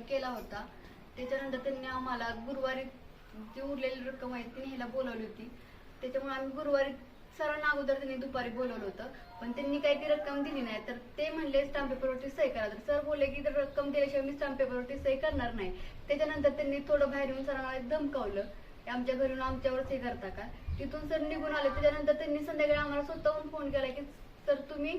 केला होता. त्याच्यानंतर त्यांनी आम्हाला गुरुवारी जी उरलेली रक्कम आहे ती न्यायला बोलावली होती. त्याच्यामुळे आम्ही गुरुवारी सरांना अगोदर त्यांनी दुपारी बोलवलं होतं. पण त्यांनी काही ती रक्कम दिली नाही. तर ते म्हणले स्टॅम्प पेपरवरती सही करा. तर सर बोलले की तर रक्कम दिल्याशिवाय मी स्टॅम्प पेपरवरती सही करणार नाही. त्याच्यानंतर त्यांनी थोडं बाहेर येऊन सरांना धमकावलं की आमच्या घरी येऊन आमच्यावर सही करता का? तिथून सर निघून आले. त्याच्यानंतर त्यांनी संध्याकाळी आम्हाला स्वतःहून फोन केला की सर तुम्ही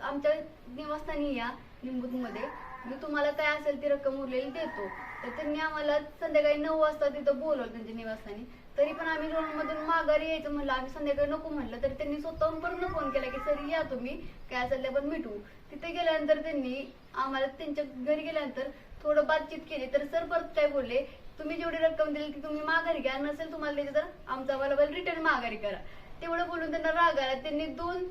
आमच्या निवासस्थानी या निमगुतमध्ये मी तुम्हाला काय असेल ती रक्कम उरलेली देतो. तर त्यांनी आम्हाला संध्याकाळी नऊ वाजता तिथं बोलवलं त्यांच्या निवासस्थानी. तरी पण आम्ही मधून माघारी यायचं म्हणलं. आम्ही संध्याकाळी नको म्हणलं. तर त्यांनी स्वतःहून पण फोन केला की सर या तुम्ही. काय असेल ते पण मिटवू. तिथे गेल्यानंतर त्यांनी आम्हाला त्यांच्या घरी गेल्यानंतर थोडं बातचीत केली. तर सर परत काय बोलले? तुम्ही जेवढी रक्कम दिली ती तुम्ही माघारी घ्या. नसेल तुम्हाला द्यायची तर आमचा अवेलेबल रिटर्न माघारी करा. तेवढं बोलून त्यांना राग आला. त्यांनी दोन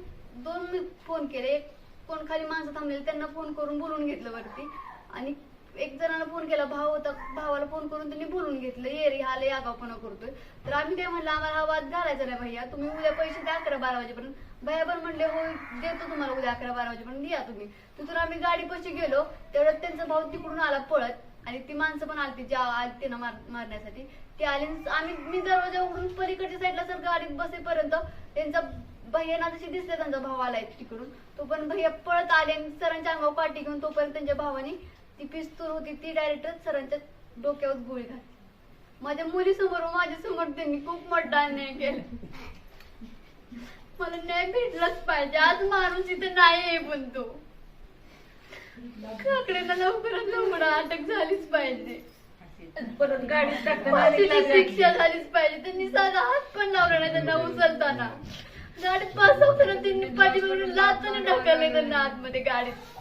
दोन फोन केले. एक कोण खाली माणसं थांबलेली त्यांना फोन करून बोलून घेतलं वरती. आणि एक जणांना फोन केला भाव होता भावाला फोन करून त्यांनी बोलून घेतलं ये रे हा लय आगावपणा करतोय. तर आम्ही काय म्हणलं आम्हाला हा वाद घालायचा नाही भैया तुम्ही उद्या पैसे द्या अकरा बारा वाजेपर्यंत. भैया पण म्हणले हो देतो तुम्हाला उद्या अकरा बारा वाजेपर्यंत द्या तुम्ही. तिथून आम्ही गाडी पशी गेलो तेवढ्यात त्यांचा भाऊ तिकडून आला पळत. आणि ती माणसं पण आलती ज्या आलती ना मार- मारण्यासाठी. ती आली आणि आम्ही मी दरवाजा उघडून पलीकडच्या साईडला सर गाडीत बसेपर्यंत त्यांचा भैयाना जशी दिसले त्यांचा भाव आलाय तिकडून. तो पण भैया पळत आले आणि सरांच्या अंगावर पाठी घेऊन तोपर्यंत त्यांच्या भावाने ती पिस्तूल होती ती डायरेक्टच सरांच्या डोक्यावर गोळी घातली. माझ्या मुलीसमोर व माझ्यासमोर त्यांनी खूप मोठा अन्याय केला. मला न्याय भेटलाच पाहिजे. आज माणूस इथे नाही आहे पण तो. काकड्यांना लवकरात लवकर अटक झालीच पाहिजे. परत गाडीत टाकताना फाशीची शिक्षा झालीच पाहिजे. त्यांनी साधा हात पण लावला नाही त्यांना उचलताना. गाडीत पास होताना त्यांनी पाठीवरून लाचाने ढकलले त्यांना आतमध्ये गाडीत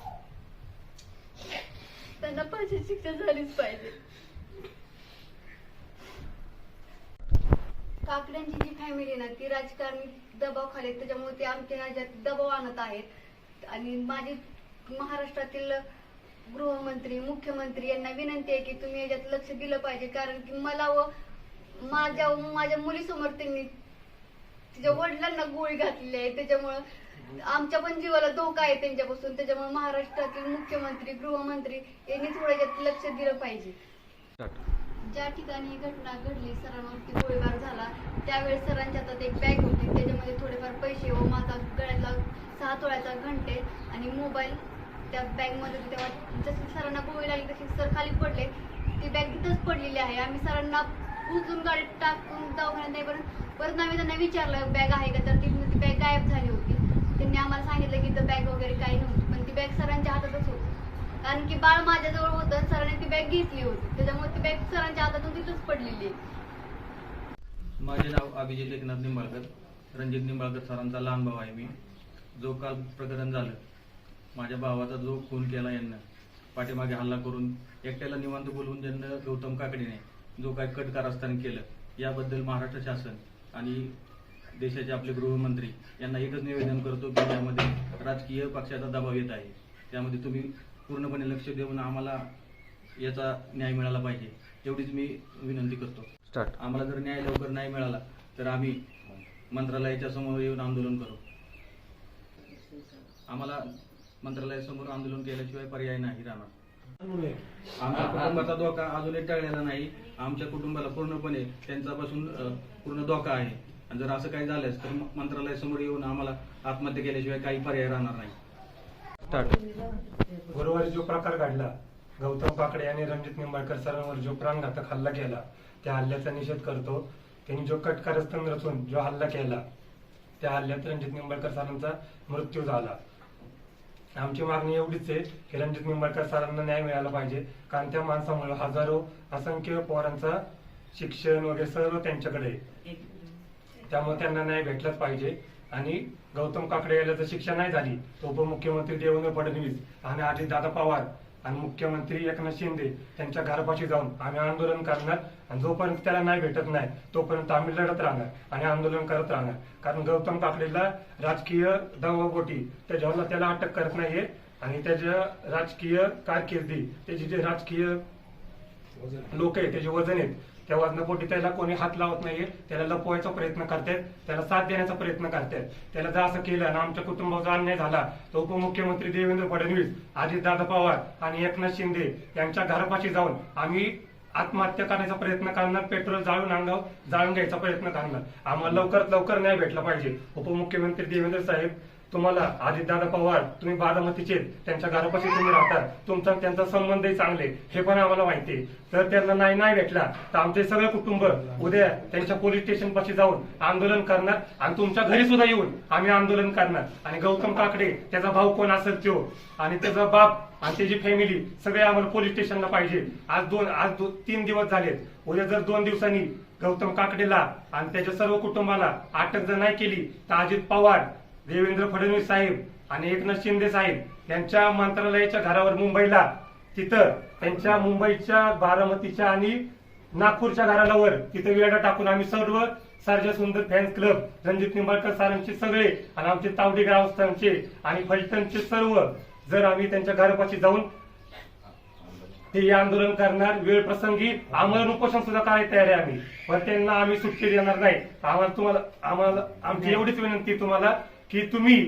त्यांना फाशी शिक्षा झालीच पाहिजे. काकड्यांची जी फॅमिली ना ती राजकारणी दबाव खाली त्याच्यामुळे ते आमच्या राज्यात दबाव आणत आहेत. आणि माझी महाराष्ट्रातील गृहमंत्री मुख्यमंत्री यांना विनंती आहे की तुम्ही याच्यात लक्ष दिलं पाहिजे. कारण की मला व माझ्या माझ्या मुलीसमोर त्यांनी तिच्या वडिलांना गोळी घातलेली आहे. त्याच्यामुळं आमच्या पण जीवाला धोका आहे त्यांच्यापासून. त्याच्यामुळे महाराष्ट्रातील मुख्यमंत्री गृहमंत्री यांनी थोडं याच्यात लक्ष दिलं पाहिजे. ज्या ठिकाणी ही घटना घडली सरांवरती गोळीबार झाला त्यावेळेस सरांच्या हातात एक बॅग होती. त्याच्यामध्ये थोडेफार पैसे व माझा गळ्यातला सहा तोळ्याचा घंटे आणि मोबाईल त्या बॅगमध्ये तेव्हा जशी सरांना गोळी लागली तशी सर खाली पडले. ती बॅग तिथंच पडलेली आहे. आम्ही सरांना उचलून गाडीत टाकून दवाखान्यात नाही परत आम्ही त्यांना विचारलं बॅग आहे का? तर तिथून ती बॅग गायब झाली होती. त्यांनी आम्हाला सांगितलं की बॅग वगैरे काही नव्हती. पण ती बॅग सरांच्या हातातच होती. कारण की बाळ माझ्याजवळ होतं सरांनी ती बॅग घेतली होती. त्याच्यामुळे ती बॅग सरांच्या हातातून तिथंच पडलेली आहे. माझे नाव अभिजित एकनाथ निंबाळकर रणजित निंबाळकर सरांचा लहान भाऊ आहे मी. जो काल प्रकरण झालं. माझ्या भावाचा जो खून केला यांना पाठीमागे हल्ला करून एकट्याला निवांत बोलवून ज्यांना गौतम काकडीने जो काय कट कारस्थान केलं याबद्दल महाराष्ट्र शासन आणि देशाचे आपले गृहमंत्री यांना एकच निवेदन करतो की यामध्ये राजकीय पक्षाचा दबाव येत आहे. त्यामध्ये तुम्ही पूर्णपणे लक्ष देऊन आम्हाला याचा न्याय मिळाला पाहिजे एवढीच मी विनंती करतो. स्टार्ट आम्हाला जर न्याय लवकर नाही मिळाला तर आम्ही मंत्रालयाच्या समोर येऊन आंदोलन करू. आम्हाला मंत्रालयासमोर आंदोलन केल्याशिवाय पर्याय नाही राहणार. आमच्या कुटुंबाचा धोका अजूनही टळलेला नाही. आमच्या कुटुंबाला पूर्णपणे त्यांच्यापासून पूर्ण धोका आहे. आणि जर असं काही झालंच तर मंत्रालयासमोर येऊन आम्हाला आत्महत्या केल्याशिवाय काही पर्याय राहणार नाही. गुरुवारी जो प्रकार घडला गौतम पाकडे यांनी रणजित निंबाळकर सरांवर जो प्राणघातक हल्ला केला त्या हल्ल्याचा निषेध करतो. त्यांनी जो कटकारस्थान रचून जो हल्ला केला त्या हल्ल्यात रणजित निंबाळकर सरांचा मृत्यू झाला. आमची मागणी एवढीच आहे की रणजित निंबाळकर सरांना न्याय मिळाला पाहिजे. कारण त्या माणसामुळे हजारो असंख्य पोरांचा शिक्षण वगैरे सर्व त्यांच्याकडे आहे. त्यामुळे त्यांना न्याय भेटलाच पाहिजे. आणि गौतम काकडे याला जर शिक्षा नाही झाली तर उपमुख्यमंत्री देवेंद्र फडणवीस आणि अजितदादा पवार आणि मुख्यमंत्री एकनाथ शिंदे त्यांच्या घरापाशी जाऊन आम्ही आंदोलन करणार आणि जोपर्यंत त्याला नाही भेटत नाही तोपर्यंत आम्ही लढत राहणार आणि आंदोलन करत राहणार. कारण गौतम काकडेला राजकीय दवाबोटी त्याच्यावर त्याला अटक करत नाहीये. आणि त्याच्या राजकीय कारकिर्दी त्याची जे राजकीय लोक आहेत त्याचे वजन आहेत त्या वजनापोटी त्याला कोणी हात लावत नाहीये. त्याला लपवायचा प्रयत्न करतायत त्याला साथ देण्याचा प्रयत्न करतायत त्याला जर असं केलं आणि आमच्या कुटुंबाचा अन्याय झाला तर उपमुख्यमंत्री देवेंद्र फडणवीस अजितदादा पवार आणि एकनाथ शिंदे यांच्या घरापाशी जाऊन आम्ही आत्महत्या करण्याचा प्रयत्न करणार पेट्रोल जाळून अंगावर जाळून घ्यायचा प्रयत्न करणार. आम्हाला लवकरात लवकर न्याय भेटला पाहिजे. उपमुख्यमंत्री देवेंद्र साहेब तुम्हाला अजितदादा पवार तुम्ही बारामतीचे त्यांच्या घरापाशी तुम्ही राहता. तुमचा त्यांचा संबंधही चांगले. हे पण आम्हाला माहिती आहे. तर त्यांना नाही नाही भेटला तर आमचे सगळे कुटुंब उद्या त्यांच्या पोलीस स्टेशन पाशी जाऊन आंदोलन करणार आणि तुमच्या घरी सुद्धा येऊन आम्ही आंदोलन करणार. आणि गौतम काकडे त्याचा भाऊ कोण असेल तो आणि त्याचा बाप आणि त्याची फॅमिली सगळे आम्हाला पोलीस स्टेशनला पाहिजे. आज दोन आज दो, तीन दिवस झालेत. उद्या जर दोन दिवसांनी गौतम काकडेला आणि त्याच्या सर्व कुटुंबाला अटक जर नाही केली तर अजित पवार देवेंद्र फडणवीस साहेब आणि एकनाथ शिंदे साहेब यांच्या मंत्रालयाच्या घरावर मुंबईला तिथं त्यांच्या मुंबईच्या बारामतीच्या आणि नागपूरच्या घराला वर तिथं वेळा टाकून आम्ही सर्व सर्जा सुंदर फॅन्स क्लब रणजित निंबाळकर सरांचे सगळे आणि आमचे तावडे ग्रामस्थांचे आणि फलटणचे सर्व जर आम्ही त्यांच्या घरापाशी जाऊन ते हे आंदोलन करणार वेळ प्रसंगी आम्हाला उपोषण सुद्धा करायला तयार आहे आम्ही. पण त्यांना आम्ही सुट्टी देणार नाही. आम्हाला तुम्हाला आम्हाला आमची एवढीच विनंती तुम्हाला की तुम्ही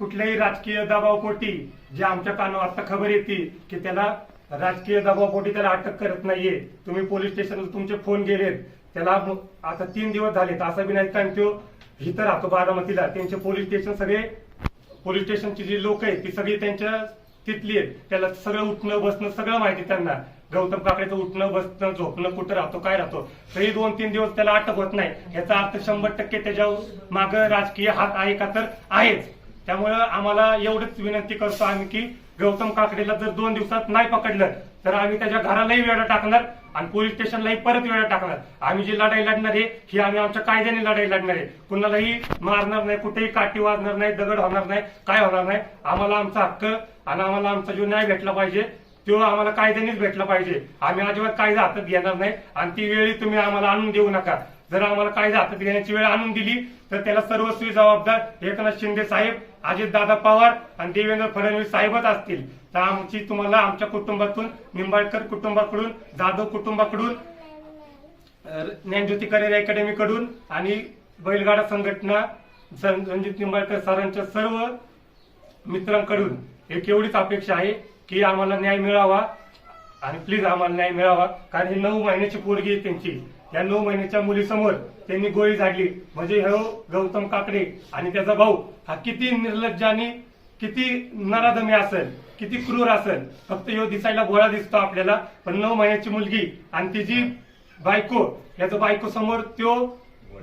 कुठल्याही राजकीय दबावपोटी जे आमच्या कानावर आता खबर येते की त्याला राजकीय दबावपोटी त्याला अटक करत नाहीये. तुम्ही पोलीस स्टेशनला तुमचे फोन गेलेत. त्याला आता तीन दिवस झालेत. असं बी नाही कारण तो इथं राहतो बारामतीला. त्यांचे पोलीस स्टेशन सगळे पोलीस स्टेशनची जी लोक आहेत ती सगळी त्यांच्या तिथली त्याला सगळं उठणं बसणं सगळं माहिती त्यांना. गौतम काकडेचं उठणं बसणं झोपणं कुठं राहतो काय राहतो. तरी दोन तीन दिवस त्याला अटक होत नाही. याचा अर्थ शंभर टक्के त्याच्यावर माग राजकीय हात आहे का तर आहेच. त्यामुळं आम्हाला एवढंच विनंती करतो आम्ही की गौतम काकडेला जर दोन दिवसात नाही पकडलं तर आम्ही त्याच्या घरालाही वेळा टाकणार. आणि पोलीस स्टेशनलाही परत वेळ टाकणार. आम्ही जी लढाई लढणार आहे ही आम्ही आमच्या कायद्याने लढाई लढणार आहे. कुणालाही मारणार नाही कुठेही काठी वाजणार नाही दगड होणार नाही काय होणार नाही. आम्हाला आमचा हक्क आणि आम्हाला आमचा जो न्याय भेटला पाहिजे तो आम्हाला कायद्यानेच भेटला पाहिजे. आम्ही अजिबात कायदा हातात घेणार नाही आणि ती वेळी तुम्ही आम्हाला आणून देऊ नका. जर आम्हाला कायदा हातात घेण्याची वेळ आणून दिली तर त्याला सर्वस्वी जबाबदार एकनाथ शिंदे साहेब अजितदादा पवार आणि देवेंद्र फडणवीस साहेबच असतील. तर आमची तुम्हाला आमच्या कुटुंबातून निंबाळकर कुटुंबाकडून जाधव कुटुंबाकडून ज्ञानज्योती करेर अकॅडमीकडून आणि बैलगाडा संघटना रणजित निंबाळकर सरांच्या सर्व मित्रांकडून एक एवढीच अपेक्षा आहे की आम्हाला न्याय मिळावा आणि प्लीज आम्हाला न्याय मिळावा. कारण ही नऊ महिन्याची पोरगी आहे त्यांची. या नऊ महिन्याच्या मुलीसमोर त्यांनी गोळी झाडली. म्हणजे हे गौतम काकडे आणि त्याचा भाऊ हा किती निर्लज्ज आणि किती नराधमी असेल. किती क्रूर असेल. फक्त ह्यो दिसायला गोळा दिसतो आपल्याला. पण नऊ महिन्याची मुलगी आणि तिची बायको याचं बायको समोर तो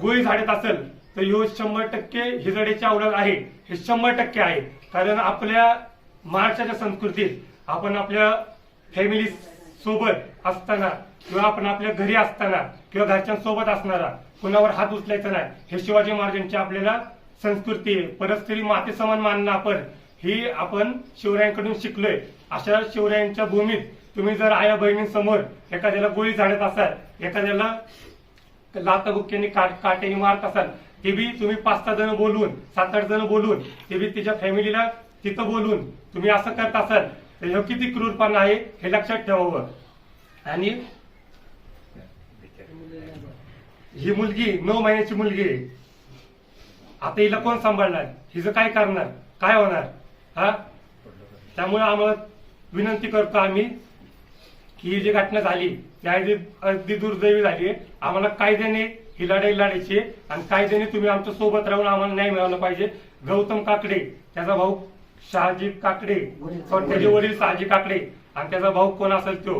गोळी झाडत असेल तर ह्यो शंभर टक्के हिजडेची आवडत आहे. हे शंभर टक्के आहे. कारण आपल्या महाराष्ट्राच्या संस्कृतीत आपण आपल्या फॅमिली सोबत असताना किंवा आपण आपल्या घरी असताना किंवा घरच्यांसोबत असणारा कुणावर हात उचलायचा नाही. हे शिवाजी महाराजांची आपल्याला संस्कृती आहे परस्त्री माते समान मानणं आपण ही आपण शिवरायांकडून शिकलोय. अशा शिवरायांच्या भूमीत तुम्ही जर आया बहिणींसमोर एखाद्याला गोळी झाडत असाल एखाद्याला लाताबुक्क्यांनी काट काट्याने मारत असाल ते बी तुम्ही पाच सहा जण बोलवून सात आठ जण बोलून ते बी तिच्या फॅमिलीला तिथं बोलून तुम्ही असं करत असाल तर हे किती क्रूरपणा आहे हे लक्षात ठेवावं. आणि ही मुलगी नऊ महिन्याची मुलगी आहे. आता हिला कोण सांभाळणार? हिचं काय करणार? काय होणार? हा? त्यामुळे आम्हाला विनंती करतो आम्ही की ही जी घटना झाली ती अगदी दुर्दैवी झाली आम्हाला कायद्याने ही लढाई लढायची आणि कायद्याने तुम्ही आमच्यासोबत राहून आम्हाला न्याय मिळाला पाहिजे. गौतम काकडे त्याचा भाऊ शहाजी काकडे त्याचे वडील. शहाजी काकडे आणि त्याचा भाऊ कोण असेल तो?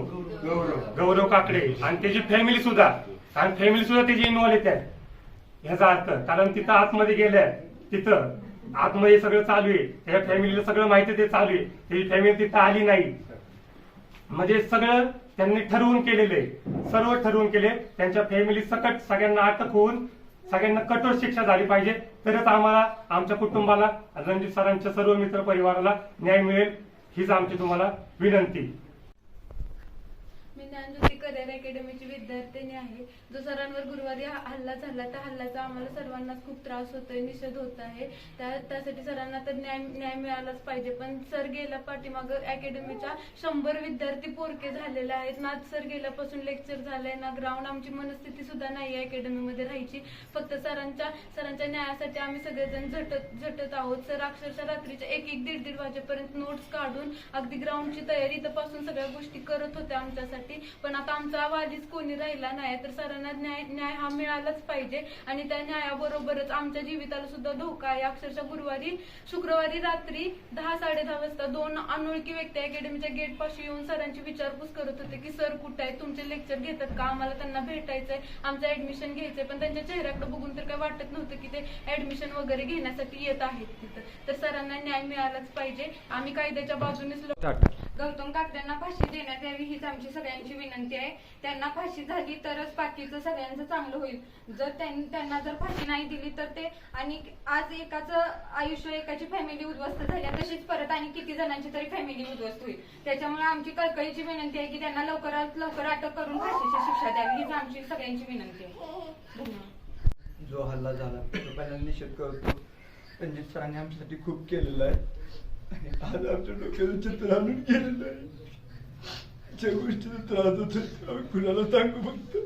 गौरव. काकडे. आणि त्याची फॅमिली सुद्धा. आणि फॅमिली सुद्धा त्याची इन्व्हॉल्व येतात ह्याचा अर्थ कारण तिथं आतमध्ये गेल्या तिथं आतमध्ये सगळं चालू आहे. त्या फॅमिलीला सगळं माहिती ते चालू आहे. त्याची फॅमिली तिथं आली नाही. म्हणजे सगळं त्यांनी ठरवून केलेलं आहे. सर्व ठरवून केले. त्यांच्या फॅमिली सकट सगळ्यांना अटक होऊन सगळ्यांना कठोर शिक्षा झाली पाहिजे. तरच आम्हाला आमच्या कुटुंबाला रणजित सरांच्या सर्व मित्र परिवाराला न्याय मिळेल. हीच आमची तुम्हाला विनंती. मी अकॅडमीची विद्यार्थिनी आहे. जो सरांवर गुरुवारी हल्ला झाला त्या हल्ल्याचा आम्हाला सर्वांनाच खूप त्रास होतोय निषेध होत आहे. त्या त्यासाठी सरांना तर न्याय न्याय मिळालाच पाहिजे पण सर गेल्या पाठीमागं अकॅडमीच्या शंभर विद्यार्थी पोरके झालेले आहेत. ना सर गेल्यापासून लेक्चर झालंय ना ग्राउंड आमची मनस्थिती सुद्धा नाही आहे अकॅडमीमध्ये राहायची. फक्त सरांच्या सरांच्या न्यायासाठी आम्ही सगळेजण झटत झटत आहोत. सर अक्षरशः रात्रीच्या एक एक दीड दीड वाजेपर्यंत नोट्स काढून अगदी ग्राउंडची तयारी तपासून सगळ्या गोष्टी करत होत्या आमच्यासाठी. पण आता आमचा वादीच कोणी राहिला नाही तर सरांना न्याय न्याय हा मिळालाच पाहिजे. आणि त्या न्यायाबरोबरच आमच्या जीविताला सुद्धा धोका आहे. अक्षरशः गुरुवारी शुक्रवारी रात्री दहा साडे दहा वाजता दोन अनोळखी व्यक्ती अकॅडमीच्या गेट पाशी येऊन सरांची विचारपूस करत होते की सर कुठे आहे? तुमचे लेक्चर घेतात का? आम्हाला त्यांना भेटायचंय. आमचं ऍडमिशन घ्यायचंय. पण त्यांच्या चेहऱ्याकडे बघून तर काय वाटत नव्हतं की ते ऍडमिशन वगैरे घेण्यासाठी येत आहेत तिथं. तर सरांना न्याय मिळालाच पाहिजे. आम्ही कायद्याच्या बाजूनेच लोक गौतम काकड्यांना फाशी देण्यात यावी हीच आमची सगळ्यांची विनंती आहे. त्यांना फाशी झाली तरच बाकीचं सगळ्यांचं चांगलं होईल. जर त्यांना जर फाशी नाही दिली तर ते आणि आज एकाचं आयुष्य एकाची फॅमिली उद्ध्वस्त झाली तशीच परत आणि किती जणांची तरी फॅमिली उद्ध्वस्त होईल. त्याच्यामुळे आमची कळकळीची विनंती आहे की त्यांना लवकरात लवकर अटक करून फाशीची शिक्षा द्यावी हीच आमची सगळ्यांची विनंती आहे. जो हल्ला झाला पहिल्यांदा निषेध करतो. रणजित सरांनी आमच्यासाठी खूप केलेलं आहे. आणि आज आमच्या डोक्याचं चित्र आणून गेलेलं आहे ज्या गोष्टीचा त्रास होतो ते आम्ही कुणाला सांगू फक्त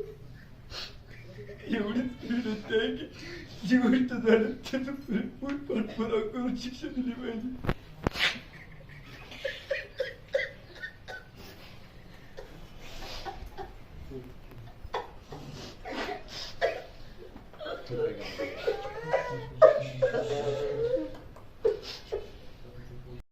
एवढीच विनंती आहे की जी